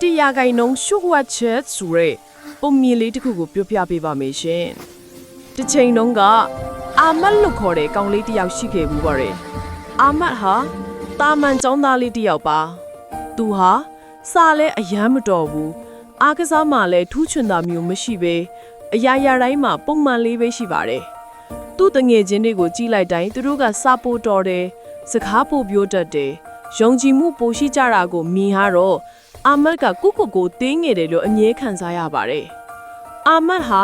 တရားကိုင်နှုံရှုပ်ဝတ်ချက်ဆိုရဲပုံမြင်လေးတစ်ခုကိုပြောပြပေးပါမယ်ရှင်တစ်ချိန်တုန်းကအာမတ်လို့ခေါ်တဲ့ကောင်လေးတစ်ယောက်ရှိခဲ့ဘူးပါတယ်အာမတ်ဟာတာမန်ចောင်းသားလေးတစ်ယောက်ပါသူဟာစာလဲအယမ်းမတော်ဘူးအားကစားမှလည်းထူးချွန်တာမျိုးမရှိပဲအရာရာတိုင်းမှာပုံမှန်လေးပဲရှိပါတယ်သူ့တငယ်ချင်းတွေကိုကြည့်လိုက်တိုင်းသူတို့ကစာပို့တော်တယ်စကားပို့ပြောတတ်တယ်ယုံကြည်မှုပိုရှိကြတာကိုမြင်ရတော့ အာမတ်ကကုကုကိုတင်းငယ်တယ်လို့အငြင်းခံစားရပါတယ်အာမတ်ဟာ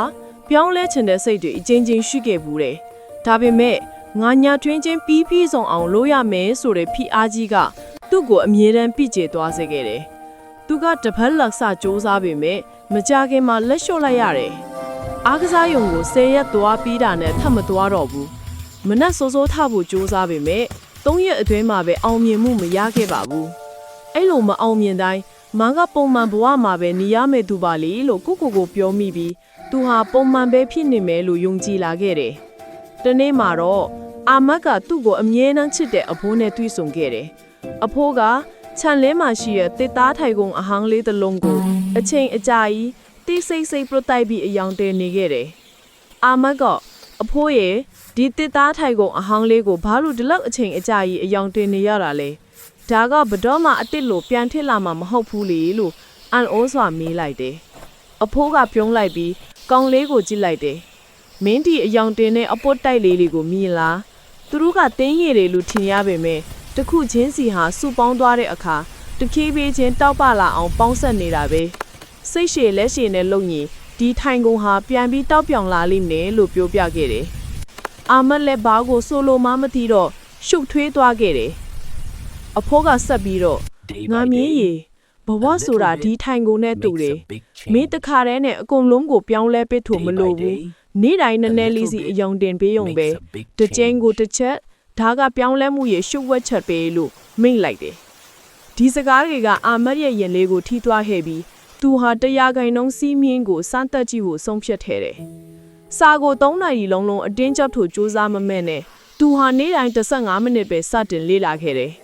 ပြောင်းလဲချင်တဲ့စိတ်တွေအချင်းချင်းရှိခဲ့ဘူးတယ်ဒါပေမဲ့ငါညာထွင်းချင်းပြီးပြီးဆုံးအောင်လုပ်ရမယ်ဆိုတဲ့ဖိအားကြီးကသူ့ကိုအမြဲတမ်းပြစ်ကျေသွားစေခဲ့တယ်သူကတပတ်လက်စစ조사ပေမဲ့မကြခင်မှာလက်လျှော့လိုက်ရတယ်အားကစားယုံကို10ရက်သွားပြီးတာနဲ့ထပ်မသွားတော့ဘူးမနက်စောစောထဖို့ကြိုးစားပေမဲ့3ရက်အတွင်းမှာပဲအောင်မြင်မှုမရခဲ့ပါဘူးအဲ့လိုမအောင်မြင်တိုင်း မန်ကပုံမှန်ဘဝမှာပဲနေရမယ်သူပါလေလို့ကိုကိုကိုပြောမိပြီးသူဟာပုံမှန်ပဲဖြစ်နေမယ်လို့ယုံကြည်လာခဲ့တယ်တနေ့မှာတော့အာမတ်ကသူ့ကိုအမြဲတမ်းချစ်တဲ့အဖိုးနဲ့တွေ့ဆုံခဲ့တယ်အဖိုးကခြံလဲမှာရှိတဲ့တစ်သားထိုင်ကုန်အဟန်းလေးတစ်လုံးကိုအချိန်အကြာကြီးတိတ်ဆိတ်ဆိတ်ပြတ်တိုက်ပြီးအယောင်တဲနေခဲ့တယ်။အာမတ်ကအဖိုးရဲ့ဒီတစ်သားထိုင်ကုန်အဟန်းလေးကိုဘာလို့ဒီလောက်အချိန်အကြာကြီးအယောင်တဲနေရတာလဲ။ ဒါကဘတော်မှအစ်စ်လို့ပြန်ထစ်လာမှာမဟုတ်ဘူးလေလို့အန်အိုးစွာမေးလိုက်တယ်။အဖိုးကပြုံးလိုက်ပြီးကောင်းလေးကိုကြည့်လိုက်တယ်။မင်းဒီအယောင်တင်တဲ့အပုတ်တိုက်လေးလေးကိုမြင်လား။သူတို့ကတင်းရည်တွေလို့ထင်ရပေမဲ့တစ်ခုချင်းစီဟာစူပေါင်းသွားတဲ့အခါတဖြည်းဖြည်းချင်းတောက်ပလာအောင်ပေါင်းဆက်နေတာပဲ။စိတ်ရှည်လက်ရှည်နဲ့လုံရင်ဒီထိုင်ကုန်ဟာပြန်ပြီးတောက်ပြောင်လာလိမ့်မယ်လို့ပြောပြခဲ့တယ်။အာမတ်လည်းဘာကိုဆိုလိုမှမသိတော့ရှုပ်ထွေးသွားခဲ့တယ်။ အဖိုးကဆက်ပြီးတော့ငါမြင်ရီဘဝဆိုတာဒီထိုင်ကုန်နဲ့တူတယ်။မင်းတခါတည်းနဲ့အကုန်လုံးကိုပြောင်းလဲပစ်ဖို့မလိုဘူး။နေ့တိုင်းနည်းနည်းလေးစီအယုံတင်ပေးုံပဲ။တစ်ချိန်ကိုတစ်ချက်ဒါကပြောင်းလဲမှုရဲ့ရှုပ်ဝက်ချက်ပဲလို့မိန့်လိုက်တယ်။ဒီစကားတွေကအာမတ်ရဲ့ရင်လေးကိုထိသွားခဲ့ပြီးသူဟာတရားခိုင်နှုံးစီးမြင်းကိုစမ်းသက်ကြည့်ဖို့ဆုံးဖြတ်ခဲ့တယ်။စာကို3နာရီလုံးလုံးအတင်းကျပ်ထို့စူးစမ်းမမဲ့နဲ့သူဟာနေ့တိုင်း15မိနစ်ပဲစတင်လေ့လာခဲ့တယ်။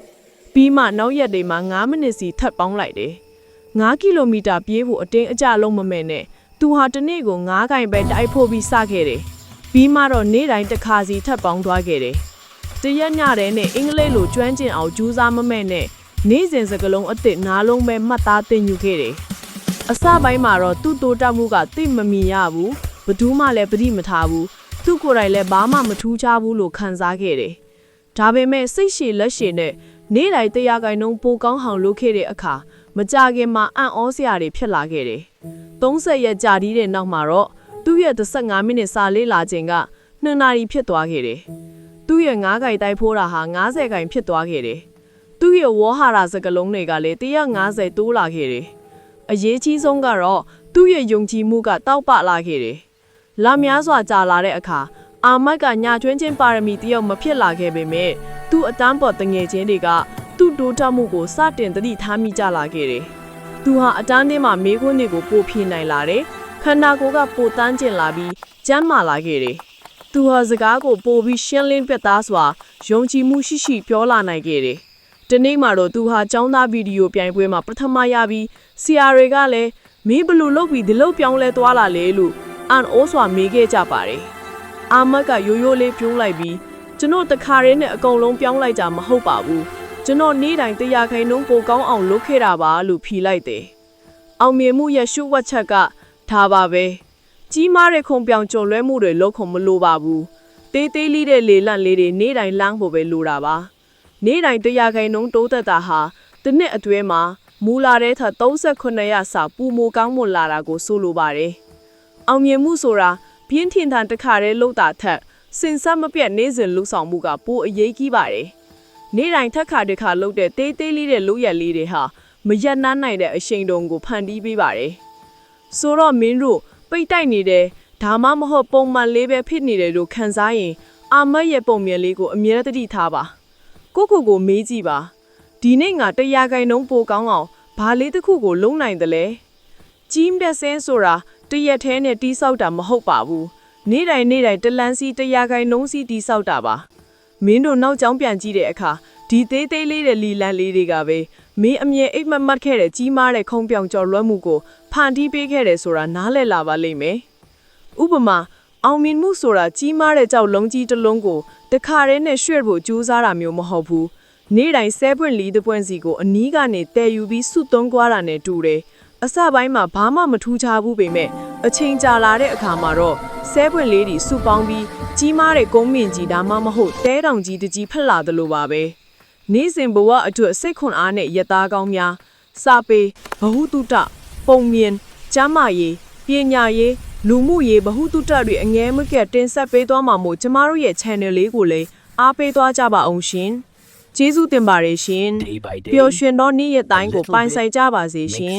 ပြီးမှနောက်ရက်တွေမှာ9မိနစ်စီထပ်ပေါင်းလိုက်တယ်။9ကီလိုမီတာပြေးဖို့အတင်းအကျလုံးမမဲ့နဲ့သူဟာတစ်နေ့ကို9ခိုင်ပဲတိုက်ဖို့ပြီးစခဲ့တယ်။ပြီးမှတော့နေ့တိုင်းတစ်ခါစီထပ်ပေါင်းသွားခဲ့တယ်။တရက်ညတဲ့နဲ့အင်္ဂလိပ်လိုကျွမ်းကျင်အောင်ကြိုးစားမမဲ့နဲ့နေ့စဉ်စကလုံးအစ်စ်နားလုံးပဲမှတ်သားတင်ယူခဲ့တယ်။အစပိုင်းမှာတော့သူ့တိုးတက်မှုကသိမမြင်ရဘူး။ဘယ်သူမှလည်းပတိမထားဘူး။သူ့ကိုယ်တိုင်လည်းဘာမှမထူးခြားဘူးလို့ခံစားခဲ့တယ်။ဒါပေမဲ့စိတ်ရှည်လက်ရှည်နဲ့ နေ့တိုင်းတရားကိုင်နှုံးပိုကောင်းအောင်လုပ်ခဲ့တဲ့အခါမကြခင်မှာအံ့ဩစရာတွေဖြစ်လာခဲ့တယ်။30ရက်ကြာဒီတဲ့နောက်မှာတော့သူ့ရဲ့15မိနစ်စာလေးလာခြင်းက2နာရီဖြစ်သွားခဲ့တယ်။သူ့ရဲ့9ခိုင်တိုက်ဖိုးတာဟာ90ခိုင်ဖြစ်သွားခဲ့တယ်။သူ့ရဲ့ဝေါ်ဟာရာစကလုံးတွေကလည်း150တိုးလာခဲ့တယ်။အရေးကြီးဆုံးကတော့သူ့ရဲ့ယုံကြည်မှုကတောက်ပလာခဲ့တယ်။လာများစွာကြာလာတဲ့အခါအာမတ်ကညာကျွင်းချင်းပါရမီတယောက်မဖြစ်လာခဲ့ပေမဲ့ သူ့အတန်းပေါ်တငယ်ချင်းတွေကသူ့တိုးတက်မှုကိုစတင်သတိထားမိကြလာခဲ့တယ်။သူဟာအတန်းတင်းမှာမေးခွန်းတွေကိုပို့ဖြေနိုင်လာတယ်။ခန္ဓာကိုယ်ကပိုတန်းကျင်လာပြီးကျန်းမာလာခဲ့တယ်။သူဟာစကားကိုပို့ပြီးရှင်းလင်းပြတ်သားစွာယုံကြည်မှုရှိရှိပြောလာနိုင်ခဲ့တယ်။ဒီနေ့မှာတော့သူဟာចောင်းသားဗီဒီယိုပြိုင်ပွဲမှာပထမရပြီးဆီယာတွေကလည်းမင်းဘလို့လုပ်ပြီးဒီလောက်ပြောင်းလဲသွားလာလေလို့အန်အိုးစွာမေးခဲ့ကြပါတယ်။အာမတ်ကရိုးရိုးလေးပြုံးလိုက်ပြီး ကျွန်တော်တခါရင်းနဲ့အကုန်လုံးပြောင်းလိုက်ကြမဟုတ်ပါဘူး။ကျွန်တော်နေ့တိုင်းတရားခိုင်နှုံးပိုကောင်းအောင်လုပ်ခဲ့တာပါလို့ဖြေလိုက်တယ်။အောင်မြင်မှုရဲ့ရှုဝတ်ချက်ကဒါပါပဲ။ကြီးမားတဲ့ခုံပြောင်ကြုံလွဲမှုတွေလောက်ခုံမလိုပါဘူးတေးသေးလေးတဲ့လေလန့်လေးတွေနေ့တိုင်းလမ်းဖို့ပဲလိုတာပါနေ့တိုင်းတရားခိုင်နှုံးတိုးသက်တာဟာတစ်နှစ်အတွင်းမှာမူလာတဲ့ထက်38ရစာပူမိုကောင်းမွန်လာတာကိုဆိုလိုပါတယ်အောင်မြင်မှုဆိုတာပြင်းထန်တဲ့တစ်ခါတည်းလှုပ်တာထက် စင်ဆက်မပြတ်နေစဉ်လှုပ်ဆောင်မှုကပိုအရေးကြီးပါတယ်နေ့တိုင်းထက်ခါတစ်ခါလှုပ်တဲ့တေးသေးလေးတဲ့လုပ်ရက်လေးတွေဟာမရက်နှမ်းနိုင်တဲ့အရှိန်တုံကိုဖန်တီးပေးပါတယ်ဆိုတော့မင်းတို့ပိတ်တိုက်နေတယ်ဒါမှမဟုတ်ပုံမှန်လေးပဲဖြစ်နေတယ်လို့ခံစားရင် အာမတ်ရဲ့ပုံမြင်လေးကိုအမြဲတမ်းထားပါကိုကိုကိုမေးကြည့်ပါဒီနေ့ငါတရားခိုင်နှုံးပိုကောင်းအောင်ဘာလေးတစ်ခုကိုလုံနိုင်တယ်လဲကြီးတဲ့ဆင်းဆိုတာတရက်သေးနဲ့တီးဆောက်တာမဟုတ်ပါဘူး နေ့တိုင်းနေ့တိုင်းတလန်းစီတရားခိုင်နှုံးစီတီးဆောက်တာပါမင်းတို့နောက်ကျောင်းပြန်ကြည့်တဲ့အခါဒီသေးသေးလေးတဲ့လီလန်လေးတွေကပဲမင်းအမြဲအိတ်မက်မတ်ခဲ့တဲ့ကြီးမားတဲ့ခုံပြောင်ကျော်လွှမ်းမှုကိုဖန်တီးပေးခဲ့တယ်ဆိုတာနားလည်လာပါလိမ့်မယ်။ဥပမာအောင်မြင်မှုဆိုတာကြီးမားတဲ့ကြောက်လုံးကြီးတစ်လုံးကိုတခါတည်းနဲ့ရွှဲ့ဖို့ကြိုးစားတာမျိုးမဟုတ်ဘူး။နေ့တိုင်းဆဲပွင့်လီတစ်ပွင့်စီကိုအနီးကနေတည်ယူပြီးစုသုံးကွာတာနဲ့တူတယ်။အစပိုင်းမှာဘာမှမထူးခြားဘူးပေမဲ့အချိန်ကြာလာတဲ့အခါမှာတော့ ဆဲပွင့်လေးတွေစုပေါင်းပြီးကြီးမားတဲ့ကုန်းမြင့်ကြီးဒါမှမဟုတ်တဲတောင်ကြီးတစ်ကြီးဖက်လာသလိုပါပဲ။နေ့စဉ်ဘဝအတွက်စိတ်ခွန်အားနဲ့ရသားကောင်းများစာပေဘဟုတုတပုံမြင်ကျမ်းမာရေးပညာရေးလူမှုရေးဘဟုတုတတွေအငဲမကက်တင်ဆက်ပေးသွားမှာမို့ကျမတို့ရဲ့ channel လေးကိုလည်းအားပေးသွားကြပါအောင်ရှင်။ကျေးဇူးတင်ပါတယ်ရှင် Day by day, ပျော်ရွှင်သောနေ့ရက်တိုင်းကို little ပိုင် bit ဆိုင်ကြပါစေရှင်